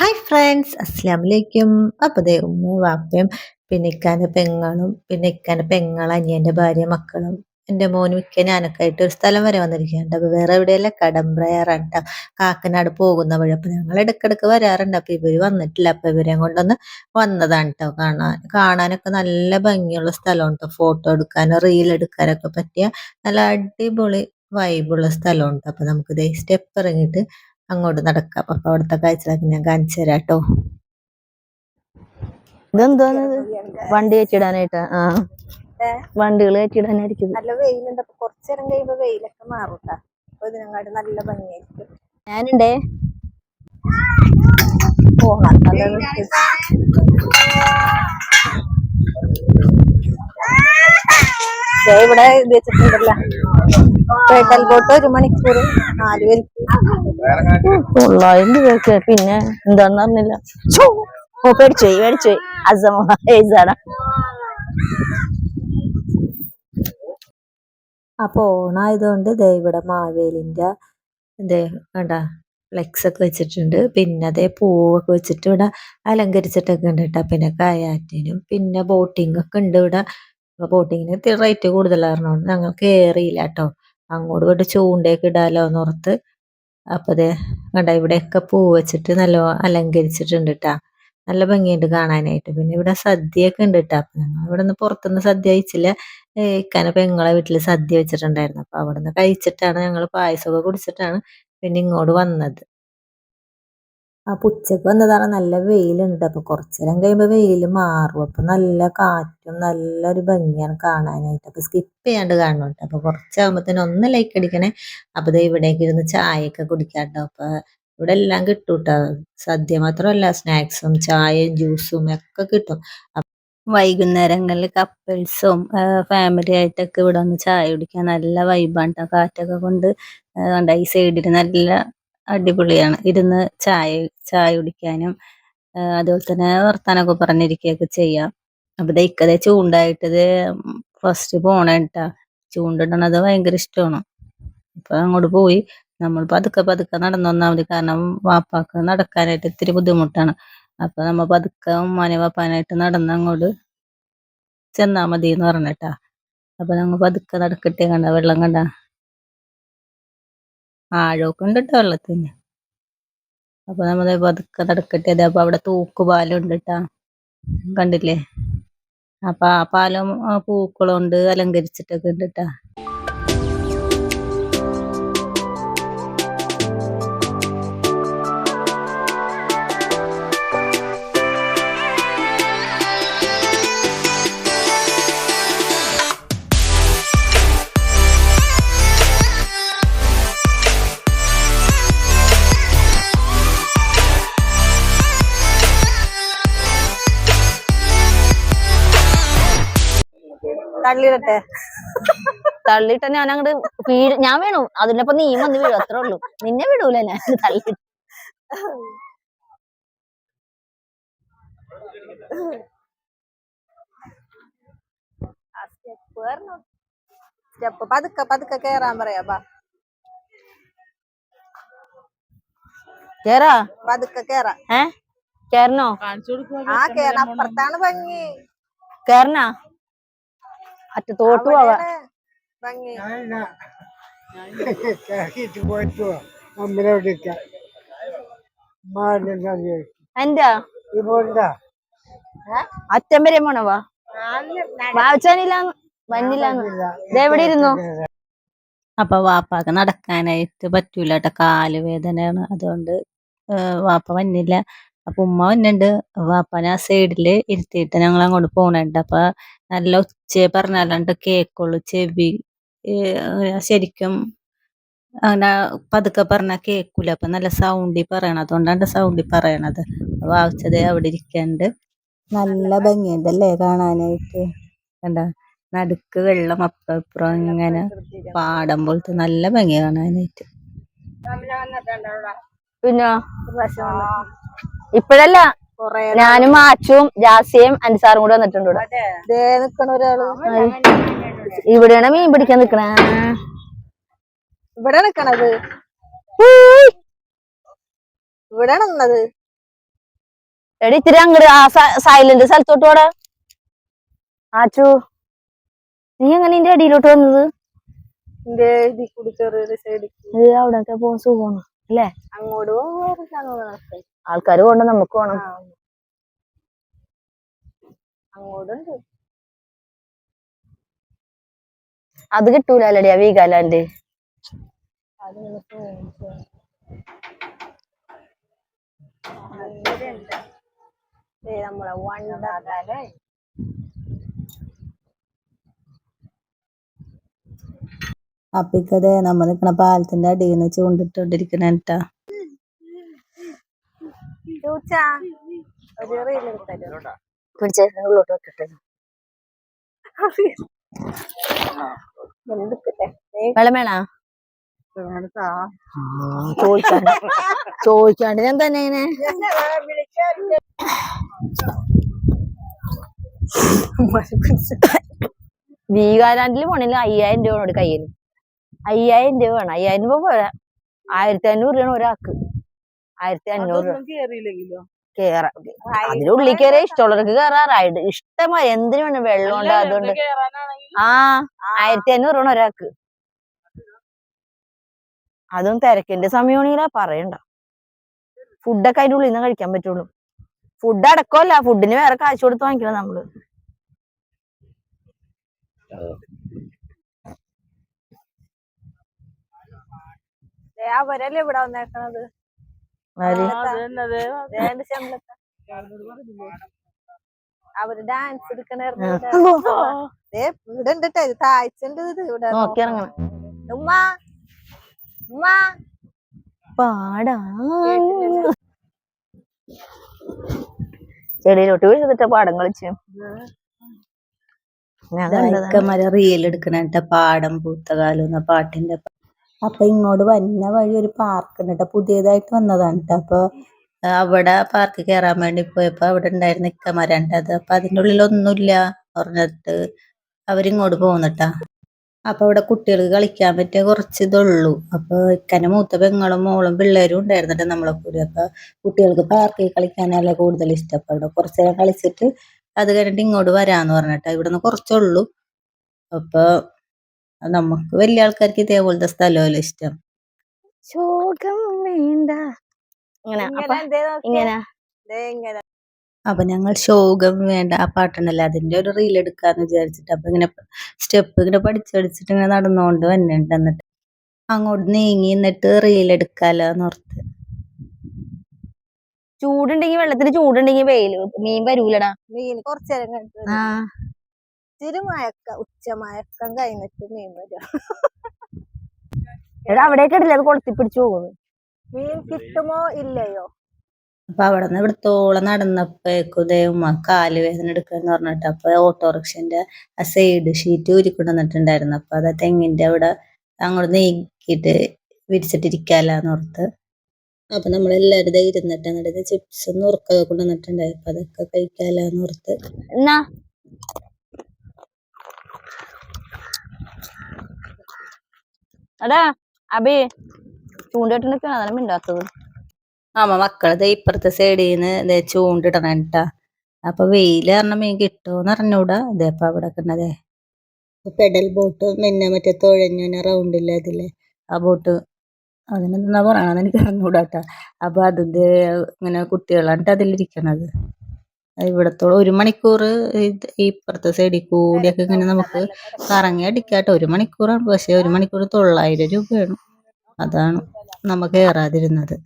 Hi friends അസ്സാം വലൈക്കും അപ്പോൾ ദേ ഉമ്മയും വാപ്പയും പിന്നെ ഇക്കാന്റെ പെങ്ങളും പിന്നെ ഇക്കാന്റെ പെങ്ങളും അനിയന്റെ ഭാര്യ മക്കളും എന്റെ മോനും ഇക്ക ഞാനൊക്കെ ഒരു സ്ഥലം വരെ വന്നിരിക്കുകയുണ്ട് അപ്പോൾ വേറെ എവിടെയല്ല? കടമ്പ്രയാറാണ് കേട്ടോ കാക്കനാട് പോകുന്ന വഴി. അപ്പോൾ ഞങ്ങൾ ഇടയ്ക്കിടയ്ക്ക് വരാറുണ്ട്. അപ്പോൾ ഇവർ വന്നിട്ടില്ല. അപ്പോൾ ഇവരെ കൊണ്ടൊന്ന് വന്നതാണ് കേട്ടോ കാണാൻ കാണാനൊക്കെ നല്ല ഭംഗിയുള്ള സ്ഥലമാണ് കേട്ടോ ഫോട്ടോ എടുക്കാനും റീൽ എടുക്കാനൊക്കെ പറ്റിയ നല്ല അടിപൊളി വൈബുള്ള സ്ഥലമുണ്ട് അപ്പോൾ നമുക്ക് ദേ സ്റ്റെപ്പ് ഇറങ്ങിയിട്ട് അങ്ങോട്ട് നടക്കാം. അപ്പൊ അവിടുത്തെ കാഴ്ചകളൊക്കെ ഞാൻ കാണിച്ചു തരാം കേട്ടോ. ഇതെന്തോന്ന് വണ്ടി കയറ്റിടാനായിട്ടാ. ആ. വണ്ടികൾ കയറ്റിടാനായിരിക്കും നല്ല വെയിലുണ്ട്. അപ്പൊ കുറച്ചേരം കഴിയുമ്പോ വെയിലൊക്കെ മാറും ഇതിനങ്ങാട്ട് നല്ല ഭംഗിയായിരിക്കും. ഞാനുണ്ടേ. പോകാം. ഇവിടെ വെച്ചിട്ടുണ്ടല്ലോ. പേട്ടൽ ബോട്ട് ഒരു മണിക്കൂർ നാല് പേർക്ക് തൊള്ളായിരം രൂപയൊക്കെ പിന്നെ എന്താന്ന് അറിഞ്ഞില്ല. ഓ പേടിച്ചോയി പേടിച്ചോയി അസമ ഏജാണ്. അപ്പൊ ഓണായതുകൊണ്ട് ദേ ഇവിടെ മാവേലിന്റെ ദേ കണ്ട ഫ്ലെക്സ് ഒക്കെ വെച്ചിട്ടുണ്ട്. പിന്നെ അതേ പൂവൊക്കെ വെച്ചിട്ട് ഇവിടെ അലങ്കരിച്ചിട്ടൊക്കെ ഉണ്ട് കേട്ടോ. പിന്നെ കയാറ്റിനും പിന്നെ ബോട്ടിംഗ് ഒക്കെ ഉണ്ട് ഇവിടെ. ബോട്ടിങ്ങിന് റേറ്റ് കൂടുതലായിരുന്നോണ്ട് ഞങ്ങൾ കയറിയില്ല കേട്ടോ. അങ്ങോട്ട് പോയിട്ട് ചൂണ്ടയൊക്കെ ഇടാലോ എന്നോർത്ത് അപ്പൊ ദേ കണ്ട ഇവിടെയൊക്കെ പൂ വെച്ചിട്ട് നല്ല അലങ്കരിച്ചിട്ടുണ്ട് കേട്ടാ നല്ല ഭംഗിയുണ്ട് കാണാനായിട്ട്. പിന്നെ ഇവിടെ സദ്യയൊക്കെ ഉണ്ട് കേട്ടോ അപ്പൊ ഞങ്ങൾ ഇവിടെ നിന്ന് പുറത്തുനിന്ന് സദ്യ കഴിച്ചില്ല. ഇക്കാനെ പെങ്ങളെ വീട്ടിൽ സദ്യ വെച്ചിട്ടുണ്ടായിരുന്നു. അപ്പൊ നിന്ന് കഴിച്ചിട്ടാണ് ഞങ്ങൾ പായസമൊക്കെ കുടിച്ചിട്ടാണ് പിന്നെ ഇങ്ങോട്ട് വന്നത്. അപ്പൊ ഉച്ചയ്ക്ക് വന്നതാണ് നല്ല വെയിലുണ്ട്. അപ്പൊ കുറച്ചേരം കഴിയുമ്പോ വെയിൽ മാറും. അപ്പൊ നല്ല കാറ്റും നല്ലൊരു ഭംഗിയാണ് കാണാനായിട്ട്. അപ്പൊ സ്കിപ്പ് ചെയ്യാണ്ട് കാണുന്നുണ്ട്. അപ്പൊ തന്നെ ഒന്ന് ലൈക്ക് അടിക്കണേ. അപ്പൊ ദേ ഇവിടേക്ക് ഇരുന്ന് ചായയൊക്കെ കുടിക്കാട്ടോ. അപ്പൊ ഇവിടെ എല്ലാം കിട്ടും കേട്ടോ സദ്യ മാത്രമല്ല സ്നാക്സും ചായയും ജ്യൂസും ഒക്കെ കിട്ടും. വൈകുന്നേരങ്ങളിൽ കപ്പിൾസും ഫാമിലി ആയിട്ടൊക്കെ ഇവിടെ ഒന്ന് ചായ കുടിക്കാൻ നല്ല വൈബാണ് കേട്ടോ കാറ്റൊക്കെ കണ്ട ഈ സൈഡിൽ നല്ല അടിപൊളിയാണ്. ഇരുന്ന് ചായ ചായ കുടിക്കാനും അതുപോലെ തന്നെ വർത്താനൊക്കെ പറഞ്ഞിരിക്കുകയൊക്കെ ചെയ്യാം. അപ്പൊ ഇക്കതേ ചൂണ്ടായിട്ടത് ഫസ്റ്റ് പോണേട്ടാ ചൂണ്ടിടണത് ഭയങ്കര ഇഷ്ടമാണ്. അപ്പൊ അങ്ങോട്ട് പോയി. നമ്മൾ പതുക്കെ പതുക്കെ നടന്നു വന്നാൽ മതി. കാരണം വാപ്പാക്ക് നടക്കാനായിട്ട് ഇത്തിരി ബുദ്ധിമുട്ടാണ്. അപ്പൊ നമ്മ പതുക്കെ ഉമ്മാനെ വാപ്പാനായിട്ട് നടന്ന് അങ്ങോട്ട് ചെന്നാ മതി എന്ന് പറഞ്ഞിട്ടാ അപ്പൊ ഞങ്ങൾ പതുക്കെ നടക്കട്ടെ കണ്ട? വെള്ളം കണ്ട. ആഴമൊക്കെ ഉണ്ട് കേട്ടോ വെള്ളത്തിന്. അപ്പൊ നമ്മൾ പതുക്കെ നടക്കട്ടെ. അതെ അപ്പൊ അവിടെ തൂക്കുപാലം ഉണ്ട് ട്ടാ. കണ്ടില്ലേ? അപ്പൊ ആ പാലം പൂക്കളുണ്ട് പൂക്കളും അലങ്കരിച്ചിട്ടൊക്കെ ഉണ്ട് ട്ടാ. തള്ളിയിടട്ടെ. തള്ളിയിട്ട് ഞാൻ അങ്ങോട്ട് വീഴ്. ഞാൻ വീണു. അതിനൊപ്പം നീ വന്ന് വീഴും. അത്രേ ഉള്ളൂ. നിന്നെ വിടൂല ഞാൻ. തള്ളി. സ്റ്റെപ്പ് സ്റ്റെപ്പ് പതുക്കെ പതുക്കെ കേറാൻ പറയാ. ബാ. കേറാ? പതുക്കെ കേറാ. ഏ? കേറണോ? ആ കേറ. അപ്പുറത്താണ് ഭംഗി. കേറണാ? അറ്റത്തോട്ട് പോവാ എന്താ? അറ്റം വരെ പോണവാ വാവച്ചാനില്ല വന്നില്ലാന്ന് എവിടെ ഇരുന്നു അപ്പൊ വാപ്പാക്ക് നടക്കാനായിട്ട് പറ്റൂല കേട്ടോ. കാൽ വേദനയാണ്. അതുകൊണ്ട് വാപ്പ വന്നില്ല. അപ്പൊ ഉമ്മ വന്നിണ്ട് വാപ്പന ആ സൈഡിൽ ഇരുത്തിയിട്ട് ഞങ്ങൾ അങ്ങോട്ട് പോണുണ്ട്. അപ്പൊ നല്ല ഉച്ച പറഞ്ഞാലാണ്ട് കേക്കുള്ളൂ ചെവി ശരിക്കും അങ്ങനെ പതുക്കെ പറഞ്ഞ കേക്കൂല. അപ്പൊ നല്ല സൗണ്ടിൽ പറയണം അതുകൊണ്ടാണ് സൗണ്ടിൽ പറയണത്. വാവിച്ചത് അവിടെ ഇരിക്കണ്ട്. നല്ല ഭംഗിയുണ്ടല്ലേ കാണാനായിട്ട്? കണ്ട നടുക്ക് വെള്ളം അപ്പുറം ഇങ്ങനെ പാടം പോലത്തെ നല്ല ഭംഗി കാണാനായിട്ട്. പിന്നെ? ഇപ്പഴല്ല. ഞാനും മാച്ചും ജാസിയും അൻസാറും കൂടെ വന്നിട്ടുണ്ട് ഇവിടെ. ഇവിടെയാണ് മീൻ പിടിക്കാൻ നിക്കണേ. ഇവിടെ നിക്കണത്? ഇവിടെ നിന്നത്. എടി ഇത്തിരി അങ്ങോട്ട് ആ സൈലന്റ് സ്ഥലത്തോട്ട് പോടാ ആച്ചു നീ എങ്ങനെ എന്റെ അടിയിലോട്ട് വന്നത്? അവിടെ പോകാൻ സുഖമാണ് അല്ലേ? അങ്ങോട്ട് പോകും ആൾക്കാര് കൊണ്ട് നമുക്ക് വേണം അങ്ങോട്ടുണ്ട് അത് കിട്ടൂല അല്ലടി ആ വീഗാലാൻഡ്? നമ്മളെ വണ്ടാലേ അപ്പിക്കതെ നമ്മൾ നിക്കണ പാലത്തിന്റെ അടിയിൽ നിന്ന് ചൂണ്ടിട്ടോണ്ടിരിക്കണ കേട്ടാ വെക്കട്ടെ. വെള്ളം വേണോ ചോദിക്കാണ്ട്. ചോദിക്കാണ്ട്. ഞാൻ തന്നെ ഇങ്ങനെ? വീഗാലാൻഡിൽ പോണില്ല അയ്യായിരം രൂപ കയ്യിൽ അയ്യായിരം രൂപ വേണം. അയ്യായിരം രൂപ പോരാ. ആയിരത്തി അഞ്ഞൂറ് രൂപയാണ് ഒരാൾക്ക്. ആയിരത്തി അഞ്ഞൂറ് രൂപ ഉള്ളിൽ കയറിയ ഇഷ്ടമുള്ളവർക്ക് കേറാ റൈഡ് ഇഷ്ടമായി എന്തിനു വേണം വെള്ളം ഉണ്ട് അതുകൊണ്ട് ആ ആയിരത്തി അഞ്ഞൂറ് രൂപ ഒരാൾക്ക്. അതും തിരക്കിന്റെ സമയമാണെങ്കിലാ പറയണ്ട. ഫുഡൊക്കെ അതിന്റെ ഉള്ളിൽ നിന്ന് കഴിക്കാൻ പറ്റുള്ളൂ. ഫുഡ് അടക്കമല്ല ഫുഡിന് വേറെ കാശ് കൊടുത്ത് വാങ്ങിക്കണം നമ്മൾ. അവരല്ലേ ഇവിടെ വന്നേക്കണത്? അവർ ഡാൻസ് ഉണ്ട് ഇത് താഴ്ചണ്ട് ഇത് ഇവിടെ ഇറങ്ങണം. ഉമ്മ. ഉമ്മ. പാടാ. ചെടിയിലോട്ട് വീഴ്ചിട്ട പാടം കളിച്ചു. റീൽ എടുക്കണ പാടം പൂത്തകാലം എന്ന പാട്ടിന്റെ അപ്പൊ ഇങ്ങോട്ട് വന്ന വഴി ഒരു പാർക്ക് ഉണ്ട് കേട്ടോ പുതിയതായിട്ട് വന്നതാണ് കേട്ടോ അപ്പൊ അവിടെ പാർക്ക് കയറാൻ വേണ്ടി പോയപ്പോ അവിടെ ഉണ്ടായിരുന്ന ഇക്കമരണ്ട് അത്. അപ്പൊ അതിന്റെ ഉള്ളിൽ ഒന്നുമില്ല പറഞ്ഞിട്ട് അവരിങ്ങോട്ട് പോകുന്നിട്ടാ അപ്പൊ അവിടെ കുട്ടികൾക്ക് കളിക്കാൻ പറ്റിയ കുറച്ച് ഇതുള്ളൂ. അപ്പൊ ഇക്കനെ മൂത്ത പെങ്ങളും മോളും പിള്ളേരും ഉണ്ടായിരുന്നിട്ട് നമ്മളെ കൂടി. അപ്പൊ കുട്ടികൾക്ക് പാർക്കിൽ കളിക്കാനല്ല കൂടുതൽ ഇഷ്ടം. അപ്പൊ അവിടെ കുറച്ച് നേരം കളിച്ചിട്ട് അത് കഴിഞ്ഞിട്ട് ഇങ്ങോട്ട് വരാന്ന് പറഞ്ഞിട്ടാ ഇവിടുന്ന് കുറച്ചുള്ളൂ. അപ്പൊ നമുക്ക് വലിയ ആൾക്കാർക്ക് ഇതേപോലത്തെ സ്ഥലമല്ലോ ഇഷ്ടം. ശോകം വേണ്ട. ഇങ്ങനെ അപ്പൊ ഇങ്ങനെ എന്തേ നോക്കിയേ? ഇങ്ങനെ. ദേ ഇങ്ങനെ. അപ്പൊ ഞങ്ങൾ ശോകം വേണ്ട ആ പാട്ടുണ്ടല്ലോ അതിന്റെ ഒരു റീൽ എടുക്കാന്ന് വിചാരിച്ചിട്ട് അപ്പൊ ഇങ്ങനെ സ്റ്റെപ്പ് ഇങ്ങനെ പഠിച്ചടിച്ചിട്ട് ഇങ്ങനെ നടന്നുകൊണ്ട് വന്നിട്ട് എന്നിട്ട്. അങ്ങോട്ട് നീങ്ങി എന്നിട്ട് റീൽ എടുക്കാലോന്ന് ഓർത്ത്. ചൂടുണ്ടെങ്കിൽ വെള്ളത്തിന് ചൂടുണ്ടെങ്കിൽ വെയിൽ മീൻ വരൂലടാ. മീൻ കുറച്ചേരം ഇച്ചിരി മയക്ക ഉച്ച മയക്കം കഴിഞ്ഞിട്ട് മീൻ വരും. എടാ അവിടേക്ക് ഇടില്ല? അത് കൊളുത്തി പിടിച്ചു പോകുന്നു. മീൻ കിട്ടുമോ ഇല്ലയോ? അപ്പൊ അവിടെ നിന്ന് ഇവിടത്തോളം നടന്നപ്പോഴേക്കും ഉമ്മ കാൽ വേദന എടുക്കാന്ന് പറഞ്ഞിട്ട് അപ്പൊ ഓട്ടോറിക്ഷന്റെ ആ സൈഡ് ഷീറ്റ് ഊരിക്കൊണ്ട് വന്നിട്ടുണ്ടായിരുന്നു അപ്പൊ അത് തെങ്ങിന്റെ അവിടെ അങ്ങോട്ട് നീക്കിയിട്ട് വിരിച്ചിട്ടിരിക്കാലെന്ന് ഓർത്ത്. അപ്പൊ നമ്മളെല്ലാരും ദേ ഇരുന്നിട്ട് എന്നിട്ട് ചിപ്സ് നുറുക്കൊക്കെ കൊണ്ടുവന്നിട്ടുണ്ടായി. അപ്പൊ അതൊക്കെ കഴിക്കാലാന്ന് ഓർത്ത്. എന്നാ? എടാ അബി ചൂണ്ടിട്ടിനൊക്കെയാണ് അതാണ് മിണ്ടാത്തത്. ആമ മക്കൾ ദേ ഇപ്പുറത്തെ സൈഡിൽ നിന്ന് ചൂണ്ടിടണം ട്ടാ അപ്പൊ വെയിൽ പറഞ്ഞ മീൻ കിട്ടുമോന്ന് അറിഞ്ഞൂടാ. അതേ അപ്പൊ അവിടെ കണ്ടതേ പെഡൽ ബോട്ട് പിന്നെ മറ്റേ തുഴഞ്ഞ റൗണ്ടില്ല അതില്ലേ ആ ബോട്ട് അതിനെന്താ പറയണെന്ന് അറിഞ്ഞൂടാട്ടാ അപ്പൊ അതിന്റെ ഇങ്ങനെ കുട്ടികളാണ് അതിലിരിക്കണത്. അത് ഇവിടത്തോളം ഒരു മണിക്കൂർ ഈ ഇപ്പുറത്തെ സൈഡിൽ കൂടിയൊക്കെ ഇങ്ങനെ നമുക്ക് കറങ്ങി അടിക്കാട്ടോ. ഒരു മണിക്കൂറാണ്. പക്ഷെ ഒരു മണിക്കൂർ തൊള്ളായിരം രൂപയാണ്. അതാണ് നമുക്ക് കയറാതിരുന്നത്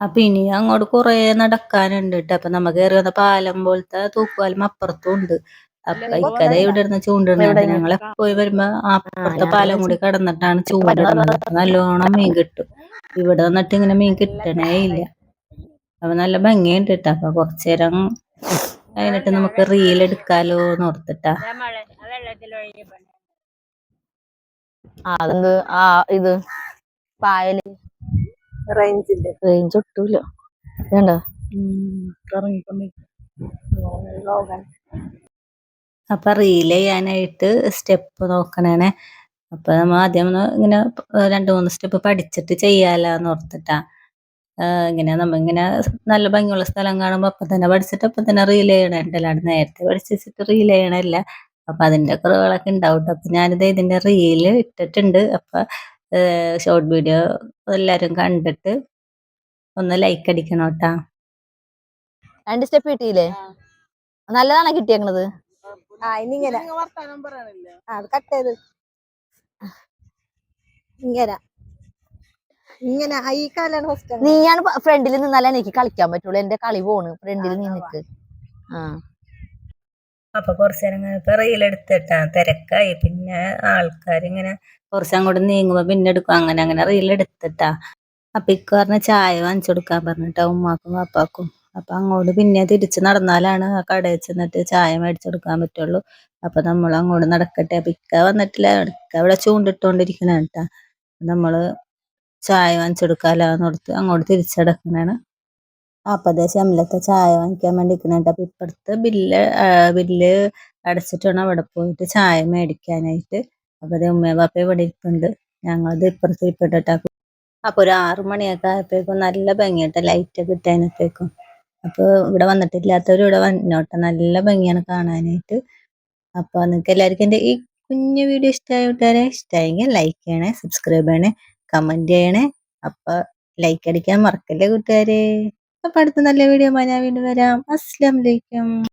അപ്പൊ ഇനി അങ്ങോട്ട് കുറേ നടക്കാനുണ്ട് കേട്ടോ അപ്പൊ നമുക്ക് കയറി വന്ന പാലം പോലത്തെ തൂക്കുപാലം അപ്പുറത്തും ഉണ്ട്. അപ്പൊ ഇക്കഥ ഇവിടെ ഇരുന്ന് ചൂണ്ടിടുന്നത് ഞങ്ങൾ പോയി വരുമ്പോ അപ്പുറത്തെ പാലം കൂടി കടന്നിട്ടാണ് ചൂണ്ടിടുന്നത്. അപ്പൊ നല്ലോണം മീൻ കിട്ടും. ഇവിടെ വന്നിട്ട് ഇങ്ങനെ മീൻ കിട്ടണേ ഇല്ല. അപ്പൊ നല്ല ഭംഗിയുണ്ട് കേട്ടോ അപ്പൊ കുറച്ചേരം കഴിഞ്ഞിട്ട് നമുക്ക് റീൽ എടുക്കാലോ എന്ന് ഓർത്തിട്ടാ ആ അതെന്ത് ആ ഇത് പായൽ റേഞ്ചിന്റെ. റേഞ്ച് ഒട്ടൂല. ഇതുണ്ടോ? അപ്പൊ റീൽ ചെയ്യാനായിട്ട് സ്റ്റെപ്പ് നോക്കണേനെ അപ്പൊ നമ്മ ആദ്യം ഇങ്ങനെ രണ്ടു മൂന്ന് സ്റ്റെപ്പ് പഠിച്ചിട്ട് ചെയ്യാലോന്ന് ഓർത്തിട്ടാ. ഇങ്ങനെ നമ്മ ഇങ്ങനെ നല്ല ഭംഗിയുള്ള സ്ഥലം കാണുമ്പോൾ അപ്പം തന്നെ പഠിച്ചിട്ട് അപ്പം തന്നെ റീൽ ചെയ്യണുണ്ട് അല്ലാണ്ട് നേരത്തെ പഠിച്ച് വെച്ചിട്ട് റീൽ ചെയ്യണല്ല. അപ്പം അതിന്റെ കുറവുകളൊക്കെ ഉണ്ടാവും. അപ്പം ഞാനിത് ഇതിന്റെ റീൽ ഇട്ടിട്ടുണ്ട്. അപ്പം ഷോർട്ട് വീഡിയോ എല്ലാവരും കണ്ടിട്ട് ഒന്ന് ലൈക്ക് അടിക്കണം കേട്ടാ രണ്ട് സ്റ്റെപ്പ് കിട്ടിയില്ലേ? നല്ലതാണോ കിട്ടിയേക്കണത്? ആ ഇനിങ്ങനെ. ആ അത് കട്ട് ചെയ്ത്. ഇങ്ങനെ. ഇങ്ങനെ ഈ കാലാണ് ഫസ്റ്റ് നീയാണ് ഫ്രണ്ടിൽ നിന്നാലേ എനിക്ക് കളിക്കാൻ പറ്റുള്ളൂ. എന്റെ കളി പോണ്. ഫ്രണ്ടിൽ നിന്നിട്ട് ആ അപ്പൊ കുറച്ചു നേരം കഴിഞ്ഞപ്പോ റീലെടുത്തിട്ടാ തിരക്കായി. പിന്നെ ആൾക്കാരിങ്ങനെ കുറച്ച് അങ്ങോട്ട് നീങ്ങുമ്പോ പിന്നെ എടുക്കും. അങ്ങനെ അങ്ങനെ റീലെടുത്തിട്ടാ അപ്പൊ ഇക്ക പറഞ്ഞ ചായ വാങ്ങിച്ചു കൊടുക്കാൻ പറഞ്ഞിട്ടാ ഉമ്മാക്കും പാപ്പാക്കും അപ്പൊ അങ്ങോട്ട് പിന്നെ തിരിച്ച് നടന്നാലാണ് ആ കടയിൽ ചെന്നിട്ട് ചായ മേടിച്ചു കൊടുക്കാൻ പറ്റുള്ളൂ. അപ്പൊ നമ്മൾ അങ്ങോട്ട് നടക്കട്ടെ. അപ്പൊ ഇക്ക വന്നിട്ടില്ല. ഇക്ക ഇവിടെ ചൂണ്ടിട്ടോണ്ടിരിക്കണ കേട്ടാ. നമ്മൾ ചായ വാങ്ങിച്ചു എന്ന് കൊടുത്ത് അങ്ങോട്ട് തിരിച്ചടക്കണാണ്. അപ്പൊ അതേ ശമ്പളത്തെ ചായ വാങ്ങിക്കാൻ വേണ്ടി നിൽക്കണേട്ട് അപ്പൊ ഇപ്പുറത്ത് ബില്ല് ബില്ല് അടച്ചിട്ടാണ് അവിടെ പോയിട്ട് ചായ മേടിക്കാനായിട്ട്. അപ്പൊ അതേ ഉമ്മ പാപ്പ ഇവിടെ ഇരിപ്പുണ്ട്. ഞങ്ങളത് ഇപ്പുറത്ത് ഇരിപ്പിട്ടിട്ടാ അപ്പൊ ഒരു ആറു മണിയൊക്കെ ആയപ്പോഴേക്കും നല്ല ഭംഗിയായിട്ട് ലൈറ്റ് ഒക്കെ ഇട്ടതിനപ്പോഴേക്കും അപ്പൊ ഇവിടെ വന്നിട്ടില്ലാത്തവരും ഇവിടെ വന്നോട്ടെ. നല്ല ഭംഗിയാണ് കാണാനായിട്ട്. അപ്പൊ നിങ്ങൾക്ക് എല്ലാവർക്കും എന്റെ ഈ കുഞ്ഞു വീഡിയോ ഇഷ്ടമായ കൂട്ടുകാരെ ഇഷ്ടമായെങ്കിൽ ലൈക്ക് ചെയ്യണേ സബ്സ്ക്രൈബ് ചെയ്യണേ. കമന്റ് ചെയ്യണേ. അപ്പൊ ലൈക്ക് അടിക്കാൻ മറക്കല്ലേ കൂട്ടുകാരെ? അപ്പൊ അടുത്ത നല്ല വീഡിയോ ഞാൻ വീണ്ടും വരാം. അസ്സലാമു അലൈക്കും.